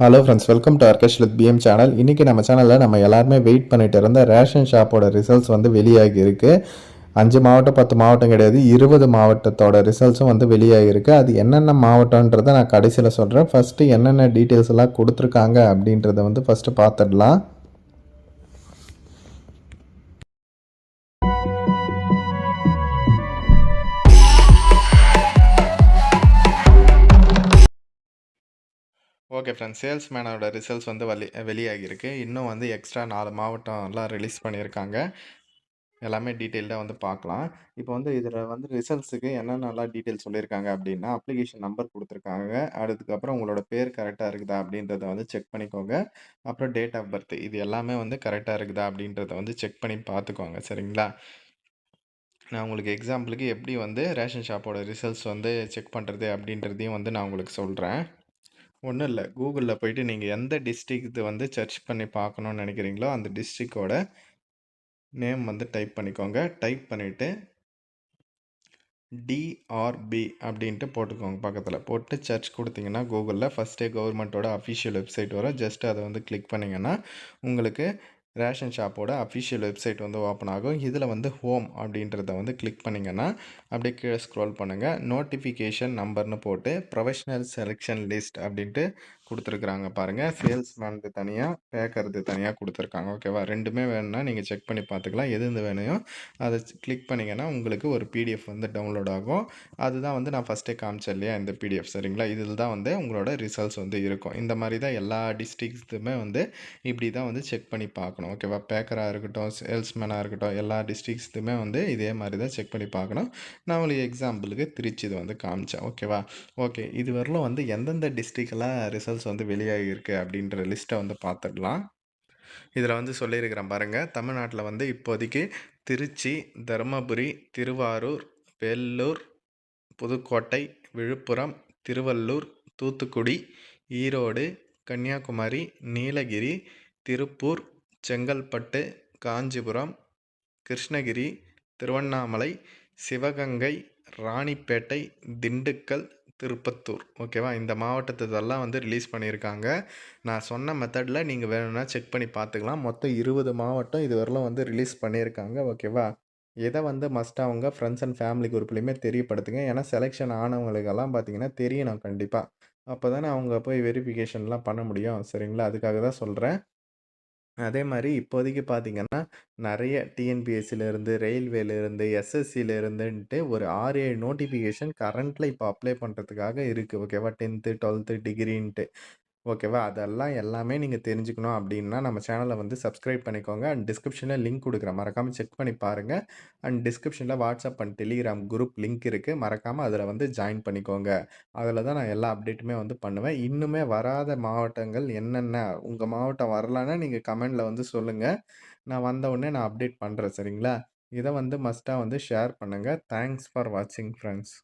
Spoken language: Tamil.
Hello friends welcome to Arkash with PM channel இன்றைக்கி நம்ம சேனலில் நம்ம எல்லாருமே வெயிட் பண்ணிட்டு இருந்த ரேஷன் ஷாப்போட ரிசல்ட்ஸ் வந்து வெளியாகி இருக்குது அஞ்சு மாவட்டம் பத்து மாவட்டம் கிடையாது இருபது மாவட்டத்தோட ரிசல்ட்ஸும் வந்து வெளியாகிருக்கு அது என்னென்ன மாவட்டன்றதை நான் கடைசியில் சொல்கிறேன் ஃபஸ்ட்டு என்னென்ன டீட்டெயில்ஸ் எல்லாம் கொடுத்துருக்காங்க அப்படின்றத வந்து ஃபஸ்ட்டு பார்த்துடலாம். ஓகே ஃப்ரெண்ட்ஸ் சேல்ஸ்மேனோட ரிசல்ட்ஸ் வந்து வெளி வெளியாகியிருக்கு. இன்னும் வந்து எக்ஸ்ட்ரா நாலு மாவட்டம்லாம் ரிலீஸ் பண்ணியிருக்காங்க. எல்லாமே டீட்டெயில்டாக வந்து பார்க்கலாம். இப்போ வந்து இதில் வந்து ரிசல்ட்ஸுக்கு என்னென்னலாம் டீட்டெயில் சொல்லியிருக்காங்க அப்படின்னா அப்ளிகேஷன் நம்பர் கொடுத்துருக்காங்க. அதுக்கப்புறம் உங்களோட பேர் கரெக்டாக இருக்குதா அப்படின்றத வந்து செக் பண்ணிக்கோங்க. அப்புறம் டேட் ஆஃப் பர்த் இது எல்லாமே வந்து கரெக்டாக இருக்குதா அப்படின்றத வந்து செக் பண்ணி பார்த்துக்கோங்க. சரிங்களா? நான் உங்களுக்கு எக்ஸாம்பிளுக்கு எப்படி வந்து ரேஷன் ஷாப்போட ரிசல்ட்ஸ் வந்து செக் பண்ணுறது அப்படின்றதையும் வந்து நான் உங்களுக்கு சொல்கிறேன் ஒன்றும் இல்லை. கூகுளில் போயிட்டு நீங்கள் எந்த டிஸ்ட்ரிக்ட் வந்து சர்ச் பண்ணி பார்க்கணுன்னு நினைக்கிறீங்களோ அந்த டிஸ்ட்ரிக்டோட நேம் வந்து டைப் பண்ணிக்கோங்க. டைப் பண்ணிவிட்டு டிஆர்பி அப்படின்ட்டு போட்டுக்கோங்க பக்கத்தில். போட்டு சர்ச் கொடுத்தீங்கன்னா கூகுளில் ஃபஸ்ட்டே கவர்மெண்ட்டோட அஃபிஷியல் வெப்சைட் வரும். ஜஸ்ட் அதை வந்து கிளிக் பண்ணிங்கன்னா உங்களுக்கு ரேஷன் ஷாப்போட அஃபிஷியல் வெப்சைட் வந்து ஓப்பன் ஆகும். இதில் வந்து ஹோம் அப்படின்றத வந்து கிளிக் பண்ணிங்கன்னா அப்படியே கீழே ஸ்க்ரோல் பண்ணுங்கள் நோட்டிஃபிகேஷன் நம்பர்னு போட்டு ப்ரொஃபஷ்னல் செலெக்ஷன் லிஸ்ட் அப்படின்ட்டு கொடுத்துருக்குறாங்க பாருங்கள் சேல்ஸ்மேனுக்கு தனியாக பேக்கருக்கு தனியாக கொடுத்துருக்காங்க. ஓகேவா? ரெண்டுமே வேணும்னா நீங்கள் செக் பண்ணி பார்த்துக்கலாம் எது எது வேணும் அதை கிளிக் பண்ணிங்கன்னா உங்களுக்கு ஒரு பிடிஎஃப் வந்து டவுன்லோட் ஆகும். அதுதான் வந்து நான் ஃபஸ்ட்டே காமிச்சேன் இல்லையா இந்த பிடிஎஃப் சரிங்களா? இதில் தான் வந்து உங்களோட ரிசல்ட்ஸ் வந்து இருக்கும். இந்த மாதிரி தான் எல்லா டிஸ்ட்ரிக்ஸுமே வந்து இப்படி தான் வந்து செக் பண்ணி பார்க்கணும் ஓகேவா? பேக்கராக இருக்கட்டும் சேல்ஸ்மேனாக இருக்கட்டும் எல்லா டிஸ்ட்ரிக்ஸுமே வந்து இதே மாதிரி தான் செக் பண்ணி பார்க்கணும் நான் உங்களுக்கு எக்ஸாம்பிளுக்கு திருச்சி இது வந்து காமிச்சேன். ஓகேவா? ஓகே. இது வரலும் வந்து எந்தெந்த டிஸ்ட்ரிக்டெல்லாம் ரிசல்ட்ஸ் வந்து வெளியாகியிருக்கு அப்படின்ற லிஸ்ட்டை வந்து பார்த்துடலாம். இதில் வந்து சொல்லியிருக்கிறேன் பாருங்கள் தமிழ்நாட்டில் வந்து இப்போதைக்கு திருச்சி தருமபுரி திருவாரூர் வேலூர் புதுக்கோட்டை விழுப்புரம் திருவள்ளூர் தூத்துக்குடி ஈரோடு கன்னியாகுமரி நீலகிரி திருப்பூர் செங்கல்பட்டு காஞ்சிபுரம் கிருஷ்ணகிரி திருவண்ணாமலை சிவகங்கை ராணிப்பேட்டை திண்டுக்கல் திருப்பத்தூர் ஓகேவா? இந்த மாவட்டத்தெல்லாம் வந்து ரிலீஸ் பண்ணியிருக்காங்க. நான் சொன்ன மெத்தடில் நீங்கள் வேணும்னா செக் பண்ணி பார்த்துக்கலாம் மொத்தம் இருபது மாவட்டம் இது வரலாம் வந்து ரிலீஸ் பண்ணியிருக்காங்க ஓகேவா? இதை வந்து மஸ்ட்டாக அவங்க ஃப்ரெண்ட்ஸ் அண்ட் ஃபேமிலி குரூப்லேயுமே தெரியப்படுத்துங்க. ஏன்னா செலெக்ஷன் ஆனவங்களுக்கெல்லாம் பார்த்தீங்கன்னா தெரியணும் கண்டிப்பாக அப்போ தானே அவங்க போய் வெரிஃபிகேஷன்லாம் பண்ண முடியும். சரிங்களா? அதுக்காக தான் சொல்கிறேன் அதே மாதிரி இப்போதைக்கு பார்த்தீங்கன்னா, நிறைய டிஎன்பிஎஸ்சிலேருந்து, ரயில்வேலேருந்து, எஸ்எஸ்சிலேருந்துன்ட்டு ஒரு 6, 7 நோட்டிஃபிகேஷன் கரண்ட்டில் இப்போ அப்ளை பண்ணுறதுக்காக இருக்குது. ஓகேவா? 10த், 12த் டிகிரின்ட்டு. ஓகேவா? அதெல்லாம் எல்லாமே நீங்கள் தெரிஞ்சுக்கணும் அப்படின்னா, நம்ம சேனலை வந்து சப்ஸ்கிரைப் பண்ணிக்கோங்க. அண்ட் டிஸ்கிரிப்ஷனில் லிங்க் கொடுக்குறேன். மறக்காமல் செக் பண்ணி பாருங்கள். அண்ட் டிஸ்கிரிப்ஷனில் WhatsApp and Telegram group link இருக்குது. மறக்காமல் அதில் வந்து ஜாயின் பண்ணிக்கோங்க. அதில் தான் நான் எல்லா அப்டேட்டுமே வந்து பண்ணுவேன். இன்னுமே வராத மாவட்டங்கள் என்னென்ன உங்கள் மாவட்டம் வரலான்னா நீங்கள் கமெண்டில் வந்து சொல்லுங்கள். நான் வந்தவுடனே நான் அப்டேட் பண்ணுறேன். சரிங்களா? இதை வந்து மஸ்ட்டாக வந்து ஷேர் பண்ணுங்கள். தேங்க்ஸ் ஃபார் வாட்சிங் ஃப்ரெண்ட்ஸ்.